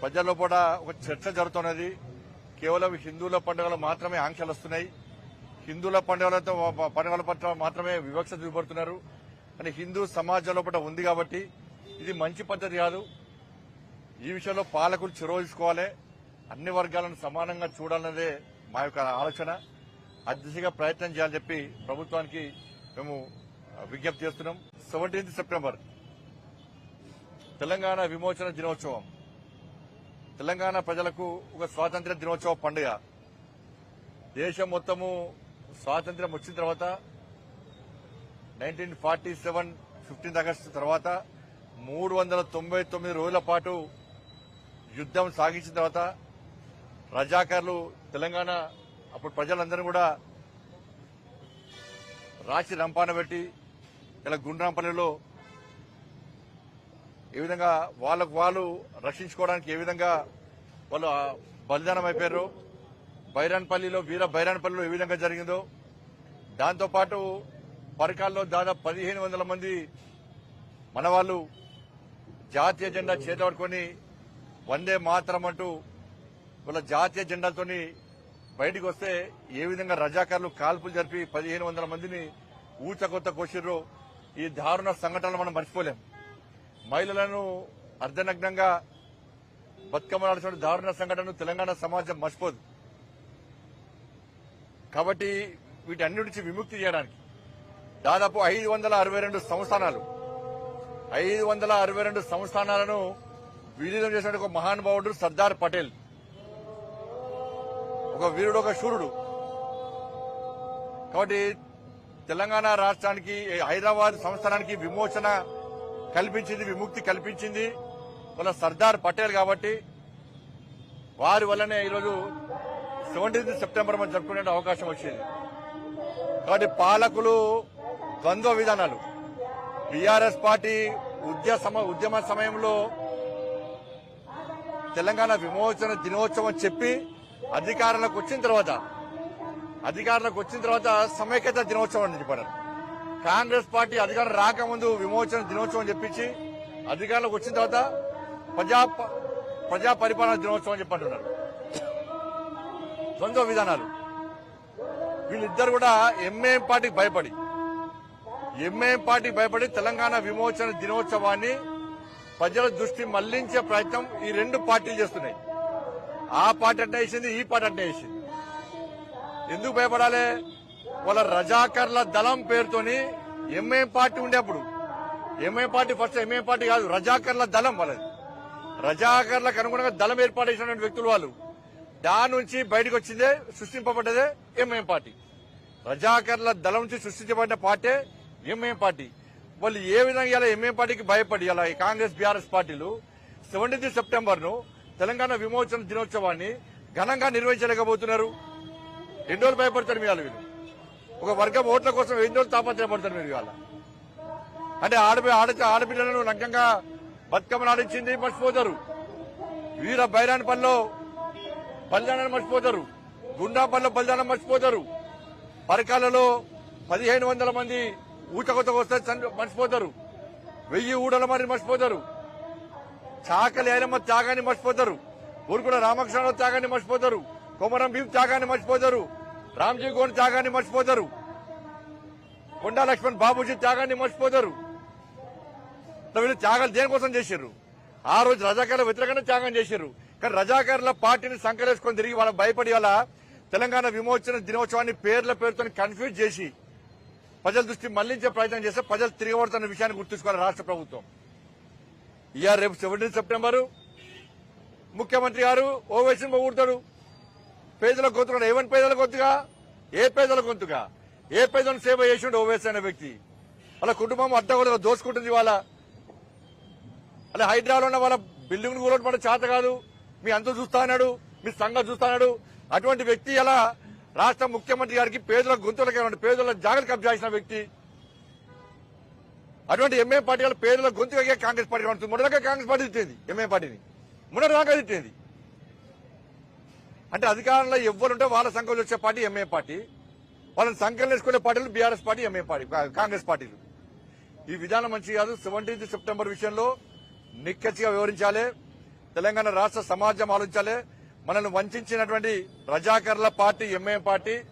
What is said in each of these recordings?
ప్రజల్లో కూడా ఒక చర్చ జరుగుతున్నది. కేవలం హిందువుల పండుగలు మాత్రమే ఆంక్షలు వస్తున్నాయి. హిందువుల పండుగలతో పండుగల పట్ల మాత్రమే వివక్ష చూపడుతున్నారు అని హిందూ సమాజంలో పట్ల ఉంది కాబట్టి ఇది మంచి పద్ధతి కాదు. ఈ విషయంలో పాలకులు చొరవ తీసుకోవాలి. అన్ని వర్గాలను సమానంగా చూడాలన్నదే మా యొక్క ఆలోచన. అదిశగా ప్రయత్నం చేయాలని చెప్పి ప్రభుత్వానికి మేము విజ్ఞప్తి చేస్తున్నాం. సెవెంటీన్త్ సెప్టెంబర్ తెలంగాణ విమోచన దినోత్సవం. తెలంగాణ ప్రజలకు ఒక స్వాతంత్ర్య దినోత్సవ పండుగ. దేశం మొత్తము స్వాతంత్ర్యం వచ్చిన తర్వాత nineteen forty seven fifteenth August తర్వాత మూడు వందల తొంభై తొమ్మిది రోజుల పాటు యుద్దం సాగించిన తర్వాత రజాకారులు తెలంగాణ అప్పుడు ప్రజలందరూ కూడా రాచి రంపాన పెట్టి ఇలా గుండ్రాంపల్లిలో ఏ విధంగా వాళ్ళకు వాళ్ళు రక్షించుకోవడానికి ఏ విధంగా వాళ్ళు బలిదానం అయిపోయారు. బైరాన్పల్లిలో వీర బైరాన్పల్లిలో ఏ విధంగా జరిగిందో దాంతోపాటు పరకాల్లో దాదాపు పదిహేను వందల మంది మన వాళ్ళు జాతీయ జెండా చేతపడుకొని వందే మాత్రం అంటూ వాళ్ళ జాతీయ జెండాతోని బయటకు వస్తే ఏ విధంగా రజాకారులు కాల్పులు జరిపి పదిహేను వందల మందిని ఊచకొత్త కోసిర్రో ఈ దారుణ సంఘటనలు మనం మర్చిపోలేం. మహిళలను అర్ధనగ్నంగా బతుకమ్మలాడుతున్న దారుణ సంఘటనను తెలంగాణ సమాజం మర్చిపోదు. కాబట్టి వీటన్నిటి నుంచి విముక్తి చేయడానికి దాదాపు ఐదు వందల అరవై రెండు సంస్థానాలు ఐదు వందల అరవై రెండు సంస్థానాలను విలీనం చేసిన ఒక మహానుభావుడు సర్దార్ పటేల్. ఒక వీరుడు ఒక శూరుడు. కాబట్టి తెలంగాణ రాష్ట్రానికి హైదరాబాద్ సంస్థానానికి విమోచన కల్పించింది విముక్తి కల్పించింది. వాళ్ళ సర్దార్ పటేల్ కాబట్టి వారి వల్లనే ఈరోజు సెవెంటీన్త్ సెప్టెంబర్ మనం జరుపుకునే అవకాశం వచ్చింది. కాబట్టి పాలకులు ద్వంద్వ విధానాలు. బీఆర్ఎస్ పార్టీ ఉద్యమ సమ- ఉద్యమ సమయంలో తెలంగాణ విమోచన దినోత్సవం చెప్పి అధికారంలోకి వచ్చిన తర్వాత అధికారంలోకి వచ్చిన తర్వాత సమైక్యత దినోత్సవం అని చెప్పారు. కాంగ్రెస్ పార్టీ అధికారం రాకముందు విమోచన దినోత్సవం చెప్పించి అధికారంలోకి వచ్చిన తర్వాత ప్రజా ప్రజా పరిపాలన దినోత్సవం అని చెప్పంటున్నారు. ద్వంద్వ విధానాలు. వీళ్ళిద్దరు కూడా ఎంఏఎం పార్టీకి భయపడి ఎంఏఎం పార్టీకి భయపడి తెలంగాణ విమోచన దినోత్సవాన్ని ప్రజల దృష్టి మళ్ళించే ప్రయత్నం ఈ రెండు పార్టీలు చేస్తున్నాయి. ఆ పార్టీ అంటే వేసింది ఈ పార్టీ అంటే వేసింది ఎందుకు భయపడాలి? వాళ్ళ రజాకర్ల దళం పేరుతోని MIM party ఉండేప్పుడు MIM party first MIM party కాదు రజాకర్ల దళం వాళ్ళది. రజాకర్లకు అనుగుణంగా దళం ఏర్పాటు చేసినటువంటి వ్యక్తులు వాళ్ళు. దాని నుంచి బయటకు వచ్చిందే సృష్టింపబడ్డదే ఎంఐఎం పార్టీ. రజాకర్ల దళం నుంచి సృష్టించబడిన పార్టీ ఎంఐఎం పార్టీ. వాళ్ళు ఏ విధంగా ఇలా ఎంఐఎం పార్టీకి భయపడి ఇలా ఈ కాంగ్రెస్ బీఆర్ఎస్ పార్టీలు సెవెంటీన్త్ సెప్టెంబర్ను తెలంగాణ విమోచన దినోత్సవాన్ని ఘనంగా నిర్వహించలేకపోతున్నారు. ఎన్ని రోజులు భయపడతారు మీ వాళ్ళు. వీళ్ళు ఒక వర్గం ఓట్ల కోసం ఎన్ని రోజులు తాపత్రయపడతారు మీరు ఇవాళ? అంటే ఆడపి ఆడ ఆడపిల్లలను నగ్నంగా బతుకమ్మ ఆడించింది మర్చిపోతారు. వీర బైరాన్పల్లిలో బలిదానాన్ని మర్చిపోతారు. గుండాపల్లిలో బలిదానం మర్చిపోతారు. పరకాలలో పదిహేను వందల మంది ఊచకొత్త వస్తే మర్చిపోతారు. వెయ్యి ఊడల మరి మర్చిపోతారు. చాకలి ఐరమ్మ త్యాగాన్ని మర్చిపోతారు. ఊరుకుల రామకృష్ణ త్యాగాన్ని మర్చిపోతారు. కొమరం భీం త్యాగాన్ని మర్చిపోతారు. రామ్జీ గోన్ త్యాగాన్ని మర్చిపోతారు. కొండా లక్ష్మణ్ బాబూజీ త్యాగాన్ని మర్చిపోతారు. సో వీళ్ళు త్యాగాలు దేనికోసం చేశారు? ఆ రోజు రజాకారుల వ్యతిరేకంగా త్యాగం చేశారు. కానీ రజాకారుల పార్టీని సంకరేసుకొని తిరిగి వాళ్ళ భయపడి వాళ్ళ తెలంగాణ విమోచన దినోత్సవాన్ని పేర్ల పేరుతో కన్ఫ్యూజ్ చేసి ప్రజల దృష్టి మళ్ళించే ప్రయత్నం చేస్తే ప్రజలు తిరగబడుతున్న విషయాన్ని గుర్తుంచుకోవాలి రాష్ట్ర ప్రభుత్వం. ఇయా రేపు సెవెంటీన్ సెప్టెంబర్. ముఖ్యమంత్రి గారు ఓవైసీని పొగుడతాడు పేదల గొంతుగా ఏమని పేదల గొంతుగా ఏ పేదల గొంతుగా? ఏ పేదలను సేవ చేసిండు ఓవైసీ అనే వ్యక్తి? వాళ్ళ కుటుంబం అడ్డగోలుగా దోసుకుంటుంది వాళ్ళ అలా హైదరాబాద్ ఉన్న వాళ్ళ బిల్డింగ్ కూలట్ చేత కాదు. మీ అంత చూస్తా మీ సంఘం చూస్తా అటువంటి వ్యక్తి అలా రాష్ట్ర ముఖ్యమంత్రి గారికి పేదల గొంతులకి పేదల జాగ్రత్త కబ్జా చేసిన వ్యక్తి. అటువంటి ఎంఏ పార్టీ వాళ్ళ పేదల గొంతుగా కాంగ్రెస్ పార్టీ ఉంటుంది మొదటగా కాంగ్రెస్ పార్టీ తిట్టింది ఎంఏ పార్టీని. మొదటి దాకా తిట్టింది. అంటే అధికారంలో ఎవ్వరుంటే వాళ్ళ సంఘంలో వచ్చే పార్టీ ఎంఏ పార్టీ. వాళ్ళని సంఖ్యలు వేసుకునే పార్టీలు BRS party MIM party Congress పార్టీలు. ఈ విధానం మంచి కాదు. సెవెంటీన్త్ సెప్టెంబర్ విషయంలో నిక్కచ్చిగా వివరించాలి. తెలంగాణ రాష్ట్ర సమాజం ఆలోచించాలి. మనల్ని వంచినటువంటి రజాకర్ల పార్టీ ఎంఐఎం పార్టీ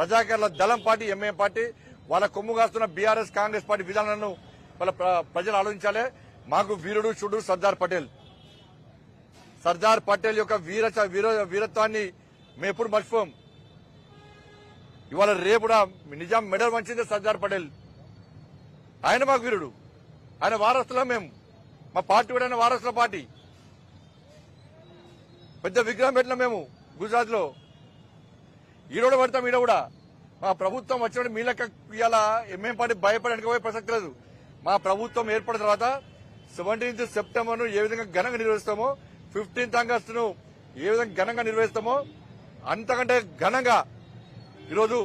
రజాకర్ల దళం పార్టీ ఎంఐఎం పార్టీ వాళ్ళ కొమ్ము కాస్తున్న బీఆర్ఎస్ కాంగ్రెస్ పార్టీ విధానాలను వాళ్ళ ప్ర- ప్రజలు ఆలోచించాలి. మాకు వీరుడు చూడు సర్దార్ పటేల్. సర్దార్ పటేల్ యొక్క వీర వీర వీరత్వాన్ని మేము ఎప్పుడు మర్చిపోం. ఇవాళ రేపు నిజాం మెడల్ వంచిందే సర్దార్ పటేల్. ఆయన మాకు వీరుడు. ఆయన వారసులం మేము. మా పార్టీ కూడా వారసుల పార్టీ. పెద్ద విగ్రహం పెట్టినాం మేము గుజరాత్లో ఈరోడ పడతాం ఈడ కూడా. మా ప్రభుత్వం వచ్చినప్పుడు మీ లెక్క ఇవాళ ఎంఎం పార్టీ భయపడడానికి పోయే ప్రసక్తి లేదు. మా ప్రభుత్వం ఏర్పడిన తర్వాత సెవెంటీన్త్ సెప్టెంబర్ను ఏ విధంగా ఘనంగా నిర్వహిస్తామో ఫిఫ్టీన్త్ ఆగస్టు ను ఏ విధంగా ఘనంగా నిర్వహిస్తామో అంతకంటే ఘనంగా ఈరోజు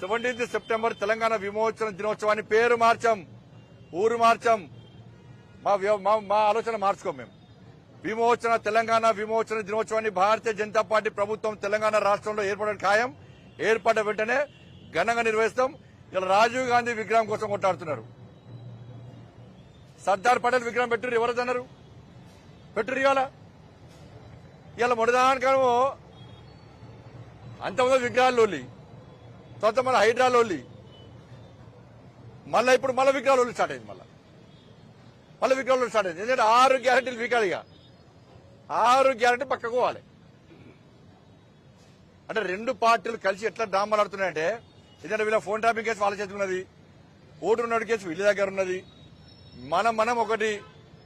సెవెంటీన్త్ సెప్టెంబర్ తెలంగాణ విమోచన దినోత్సవాన్ని పేరు మార్చాం ఊరు మార్చాం. మా మా- ఆలోచన మార్చుకోం మేము. విమోచన తెలంగాణ విమోచన దినోత్సవాన్ని భారతీయ జనతా పార్టీ ప్రభుత్వం తెలంగాణ రాష్ట్రంలో ఏర్పడడం ఖాయం. ఏర్పడ్డ వెంటనే ఘనంగా నిర్వహిస్తాం. ఇలా రాజీవ్ గాంధీ విగ్రహం కోసం కొట్టాడుతున్నారు సర్దార్ పటేల్ విగ్రహం పెట్టురు ఎవరదన్నారు పెట్టారు ఇవాళ? ఇలా మొదదానికేమో అంతమంది విగ్రహాలు లోలి తర్వాత మన హైడ్రా మళ్ళీ ఇప్పుడు మళ్ళీ విగ్రహాలు స్టార్ట్ అయింది మళ్ళీ. మళ్ళీ విగ్రహాలు స్టార్ట్ అయింది ఎందుకంటే ఆరు గ్యారెంటీలు వీకాలి ఇక. ఆరు గ్యారెంటీ పక్కకు పోవాలి. అంటే రెండు పార్టీలు కలిసి ఎట్లా డ్రామాలు ఆడుతున్నాయంటే ఎందుకంటే వీళ్ళ ఫోన్ ట్రాపింగ్ కేసు వాళ్ళ చేతి ఉన్నది ఓటు ఉన్నాడు కేసు వీళ్ళ దగ్గర ఉన్నది. మనం మనం ఒకటి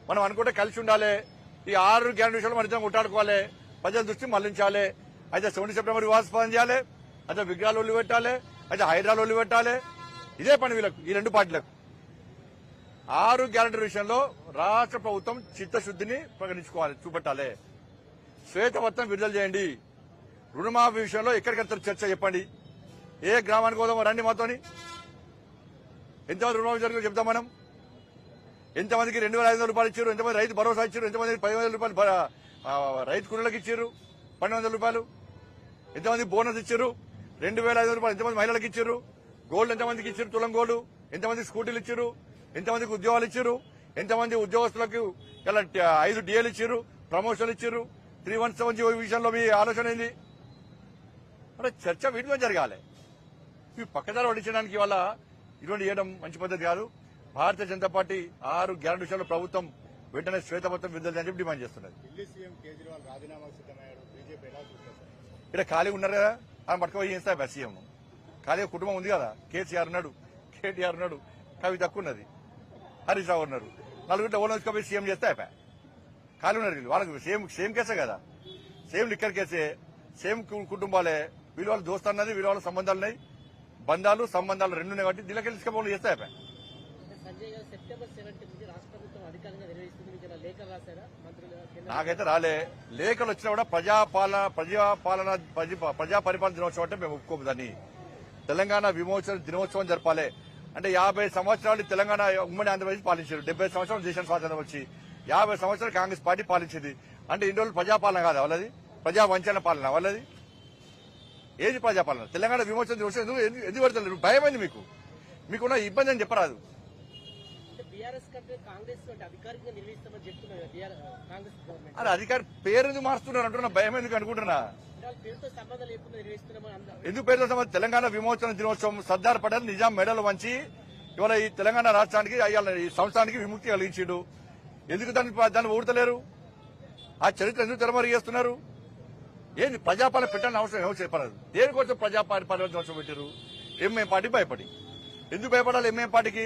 మనం అనుకుంటే కలిసి ఉండాలి. ఈ ఆరు గ్యారెంటీ విషయాలు మన ఇద్దరం కొట్టాడుకోవాలి ప్రజల దృష్టి మళ్ళించాలి. అయితే సెవెంటీ సెప్టెంబర్ వివాదాస్పదం చేయాలి. అయితే విగ్రహాలు ఒళ్ళు పెట్టాలి. అయితే హైదరాబాద్ ఒళ్ళు పెట్టాలి. ఇదే పని వీళ్ళకు ఈ రెండు పార్టీలకు. ఆరు గ్యారెంటీ విషయంలో రాష్ట్ర ప్రభుత్వం చిత్తశుద్ధిని ప్రకటించుకోవాలి చూపెట్టాలి. శ్వేతపత్రం విడుదల చేయండి. రుణమాఫీ విషయంలో ఎక్కడికెళ్తారు చర్చ చెప్పండి. ఏ గ్రామానికి పోదామో రండి మాతోని. ఎంతమంది రుణమాఫీ జరిగిందో చెప్తాం మనం. ఎంతమందికి రెండు వేల ఐదు వందల రూపాయలు ఇచ్చారు ఎంతమంది రైతు భరోసా ఇచ్చారు ఎంతమంది పది వందల రూపాయలు రైతు కూలీలకు ఇచ్చారు పన్నెండు వందల రూపాయలు. ఎంతమంది బోనస్ ఇచ్చారు రెండు వేల ఐదు వందల రూపాయలు ఎంతమంది మహిళలకు ఇచ్చారు గోల్డ్ ఎంతమందికి ఇచ్చారు తులం గోల్డ్ ఎంతమంది స్కూటీలు ఇచ్చారు ఎంతమందికి ఉద్యోగాలు ఇచ్చారు ఎంతమంది ఉద్యోగస్తులకు ఇలా ఐదు డిఏలు ఇచ్చారు ప్రమోషన్లు ఇచ్చారు త్రీ వన్ సెవెన్ జీవో విషయంలో మీ ఆలోచన ఏంది? అంటే చర్చ వీటి మీద జరగాలి. ఇవి పక్కదారి పట్టించడానికి ఇవాళ ఇటువంటి చేయడం మంచి పద్ధతి కాదు. భారతీయ జనతా పార్టీ ఆరు గ్యారెంటీ విషయంలో ప్రభుత్వం వెంటనే శ్వేతపత్రం విడుదల చేయాలని చెప్పి డిమాండ్ చేస్తున్నది? ఇక్కడ ఖాళీ ఉన్నారు కదా? ఆయన పట్టుకుపోయి చేస్తా సీఎం? ఖాళీ కుటుంబం ఉంది కదా? కేసీఆర్ ఉన్నాడు. కేటీఆర్ ఉన్నాడు. కవిత తక్కువ ఉన్నది. హరీష్ రావు ఉన్నారు. నలుగురితో ఓన్ వచ్చుకోపోయి సీఎం చేస్తే అయిపోయా. ఖాళీ ఉన్నారు వీళ్ళు. వాళ్ళకి సేమ్ సేమ్ కేసే కదా. సేమ్ లిక్కర్ కేసే సేమ్ కుటుంబాలే. వీళ్ళ వాళ్ళ దోస్తు అన్నది వీళ్ళ వాళ్ళ సంబంధాలు ఉన్నాయి. బంధాలు సంబంధాలు రెండు ఉన్నాయి కాబట్టి దీనికి తీసుకపోవడం చేస్తే అయిపోయా. నాకైతే రాలే. లేఖలు వచ్చినా కూడా ప్రజాపాలన ప్రజాపాలన ప్రజా- ప్రజా పరిపాలన దినోత్సవం అంటే మేము ఒప్పుకోము దాన్ని. తెలంగాణ విమోచన దినోత్సవం జరపాలి. అంటే యాభై సంవత్సరాలు తెలంగాణ ఉమ్మడి ఆంధ్రప్రదేశ్ పాలించారు. డెబ్బై సంవత్సరాలు దేశం స్వాతంత్రం వచ్చి యాభై సంవత్సరాలు కాంగ్రెస్ పార్టీ పాలించింది. అంటే ఇన్ని రోజులు ప్రజాపాలన కాదు వాళ్ళది? ప్రజా వంచన పాలన వాళ్ళది? ఏది ప్రజాపాలన? తెలంగాణ విమోచన దినోత్సవం ఎందుకు ఎందుకు- పెడతలేదు భయమైంది మీకు. మీకున్న ఇబ్బంది అని చెప్పరాదు. అధికారి పేరు మారుస్తున్నారు అంటున్నా? భయం ఎందుకు అనుకుంటున్నా? ఎందుకు పేరుతో సంబంధం? ఎందుకు తెలంగాణ విమోచన దినోత్సవం సర్దార్ పటేల్ నిజాం మెడలు వంచి ఇవాళ ఈ తెలంగాణ రాష్ట్రానికి ఈ సంవత్సరానికి విముక్తి కలిగించాడు. ఎందుకు దాన్ని దాన్ని ఊడతలేరు ఆ చరిత్ర ఎందుకు తెరమరి చేస్తున్నారు? ఏంది ప్రజాపాలన పెట్టాలని అవసరం ఏమో చెప్పలేదు దేనికోసం ప్రజాపాలన అవసరం పెట్టారు? ఎంఏ పార్టీ భయపడి. ఎందుకు భయపడాలి ఎంఏ పార్టీకి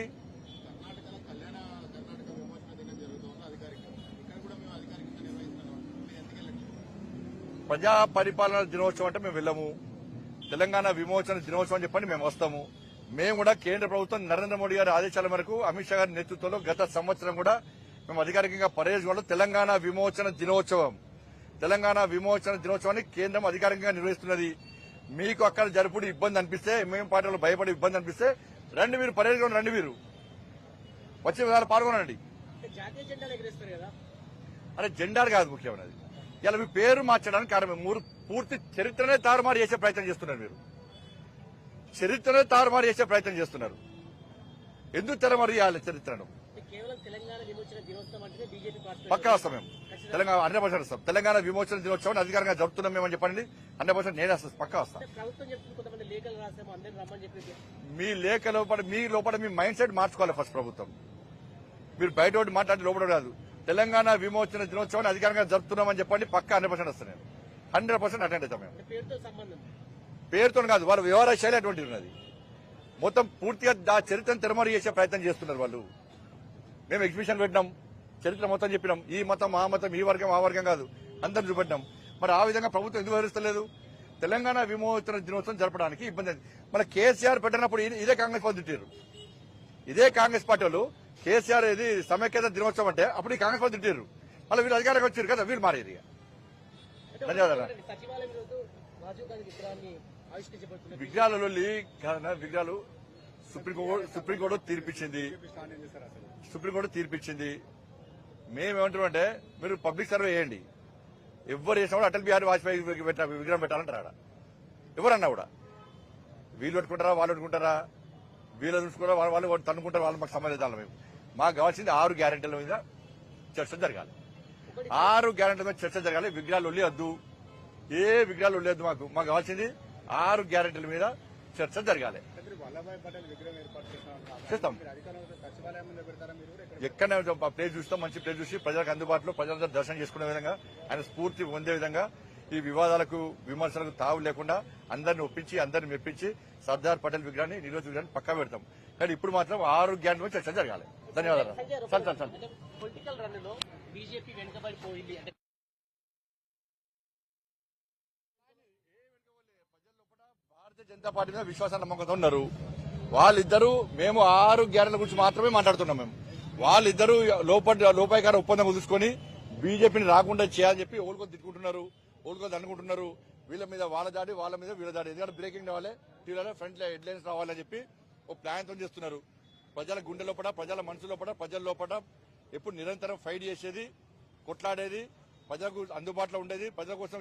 కర్ణాటకలో కళ్యాణ కర్ణాటక విమోచన దినం జరుగుతుంది అధికారికంగా ఇక్కడ కూడా మేము అధికారికంగా నిర్వహిస్తున్నాం మళ్ళీ ఎందుకు వెళ్ళట్లేదు ప్రజా పరిపాలన దినోత్సవం అంటే మేము వెళ్ళము. తెలంగాణ విమోచన దినోత్సవం అని చెప్పని మేము వస్తాము. మేము కూడా కేంద్ర ప్రభుత్వం నరేంద్ర మోడీ గారి ఆదేశాల మేరకు అమిత్ షా గారి నేతృత్వంలో గత సంవత్సరం కూడా మేము అధికారికంగా పర్యవేక్షణలో తెలంగాణ విమోచన దినోత్సవం. తెలంగాణ విమోచన దినోత్సవాన్ని కేంద్రం అధికారికంగా నిర్వహిస్తున్నది. మీకు అక్కడ జరుపుడు ఇబ్బంది అనిపిస్తే మేము పార్టీలో భయపడి ఇబ్బంది అనిపిస్తే రండి మీరు పర్యవేక్షణ రండి మీరు వచ్చే విధాలు పాల్గొనండి. అరే జెండాలు కాదు ముఖ్యమైనది ఇలా మీ పేరు మార్చడానికి కారణం మూడు పూర్తి చరిత్రనే తారుమారు చేసే ప్రయత్నం చేస్తున్నారు మీరు. చరిత్రనే తారుమారు చేసే ప్రయత్నం చేస్తున్నారు. ఎందుకు తెరమరు చేయాలి చరిత్రను? పక్కా వస్తాం మేము. తెలంగాణ హండ్రెడ్ పర్సెంట్ వస్తాం. తెలంగాణ విమోచన దినోత్సవం అధికారంగా జరుపుతున్నాం మేము అని చెప్పండి. హండ్రెడ్ పర్సెంట్ నేను వస్తాను. పక్కా వస్తాం మీ లేఖ లోపల మీ లోపల మీ మైండ్ సెట్ మార్చుకోవాలి ఫస్ట్ ప్రభుత్వం. మీరు బయట మాట్లాడి లోపల కాదు. తెలంగాణ విమోచన దినోత్సవాన్ని అధికారంగా జరుపుతున్నామని చెప్పండి పక్కా హండ్రెడ్ పర్సెంట్ వస్తాను నేను హండ్రెడ్ పర్సెంట్ అటెండ్ అవుతాం మేము. పేరుతో కాదు వాళ్ళ వ్యవహార శైలి అటువంటి ఉన్నది. మొత్తం పూర్తిగా ఆ చరిత్రను తెరమరు చేసే ప్రయత్నం చేస్తున్నారు వాళ్ళు. మేము ఎగ్జిబిషన్ పెట్టినాం చరిత్ర మొత్తం చెప్పినాం. ఈ మతం ఆ మతం ఈ వర్గం ఆ వర్గం కాదు. అందరం చూపెట్టినాం. మరి ఆ విధంగా ప్రభుత్వం ఎందుకు వ్యవహరిస్తలేదు? తెలంగాణ విమోచన దినోత్సవం జరపడానికి ఇబ్బంది. మన కేసీఆర్ పెట్టినప్పుడు ఇదే కాంగ్రెస్ పార్టీ తిట్టారు ఇదే కాంగ్రెస్ పార్టీ వాళ్ళు కేసీఆర్ ఇది సమైక్యత దినోత్సవం అంటే అప్పుడు ఈ కాంగ్రెస్ వాళ్ళు తిట్టారు మళ్ళీ వీళ్ళు అధికారంగా వచ్చారు కదా వీళ్ళు మారేది ధన్యవాదాలు. ఒకటి సచివాలయం విగ్రహాలలో విగ్రహాలు సుప్రీంకోర్టు సుప్రీంకోర్టు తీర్పిచ్చింది. సుప్రీంకోర్టు తీర్పిచ్చింది. మేమేమంటామంటే మీరు పబ్లిక్ సర్వే చేయండి. ఎవరు చేసినా కూడా అటల్ బిహారీ వాజ్పేయి విగ్రహం పెట్టాలంటారు ఆడ. ఎవరన్నా కూడా. వీళ్ళు పెట్టుకుంటారా వాళ్ళు పెట్టుకుంటారా వీళ్ళు చూసుకుంటారా వాళ్ళు వాళ్ళు తన్నుకుంటారు వాళ్ళు మాకు సంబంధించాలి మేము. మాకు కావాల్సింది ఆరు గ్యారెంటీల మీద చర్చ జరగాలి. ఆరు గ్యారెంటీల మీద చర్చ జరగాలి. విగ్రహాలు వద్దు ఏ విగ్రహాలు వద్దు మాకు. మాకు కావాల్సింది ఆరు గ్యారెంటీల మీద చర్చ జరగాలి. చేస్తాం. ఎక్కడ ప్లేస్ చూస్తాం. మంచి ప్లేస్ చూసి ప్రజలకు అందుబాటులో ప్రజలందరూ దర్శనం చేసుకునే విధంగా ఆయన స్ఫూర్తి పొందే విధంగా ఈ వివాదాలకు విమర్శలకు తావు లేకుండా అందరిని ఒప్పించి అందరిని మెప్పించి సర్దార్ పటేల్ విగ్రహాన్ని నిరోధ విగ్రహాన్ని పక్కా పెడతాం. కానీ ఇప్పుడు మాత్రం ఆరు గ్యారెంటీ మీద చర్చ జరగాలి. ధన్యవాదాలు. చాలు చాలు చాలు పొలిటికల్ రన్లో బీజేపీ వెనుకబడిపోయింది అంటే భారతీయ జనతా పార్టీ మీద విశ్వాసాన్ని నమ్మకంతో ఉన్నారు. వాళ్ళిద్దరూ మేము ఆరు గ్యారెంట్ల గురించి మాత్రమే మాట్లాడుతున్నాం మేము. వాళ్ళిద్దరూ లోపల లోపాయకార ఒప్పందం కుదుర్చుకొని బీజేపీని రాకుండా చేయాలని చెప్పి ఓల్కొని తిట్టుకుంటున్నారు ఓల్కొని అనుకుంటున్నారు. వీళ్ళ మీద వాళ్ళ దాడి వాళ్ళ మీద వీళ్ళ దాడి. ఎందుకంటే బ్రేకింగ్ రావాలి టీవీలో ఫ్రంట్ హెడ్ లైన్స్ రావాలని చెప్పి ఒక ప్లాన్తో చేస్తున్నారు. ప్రజల గుండె లోపల ప్రజల మనసు లోపల ప్రజల లోపల ఎప్పుడు నిరంతరం ఫైట్ చేసేది కొట్లాడేది ప్రజలకు అందుబాటులో ఉండేది ప్రజల కోసం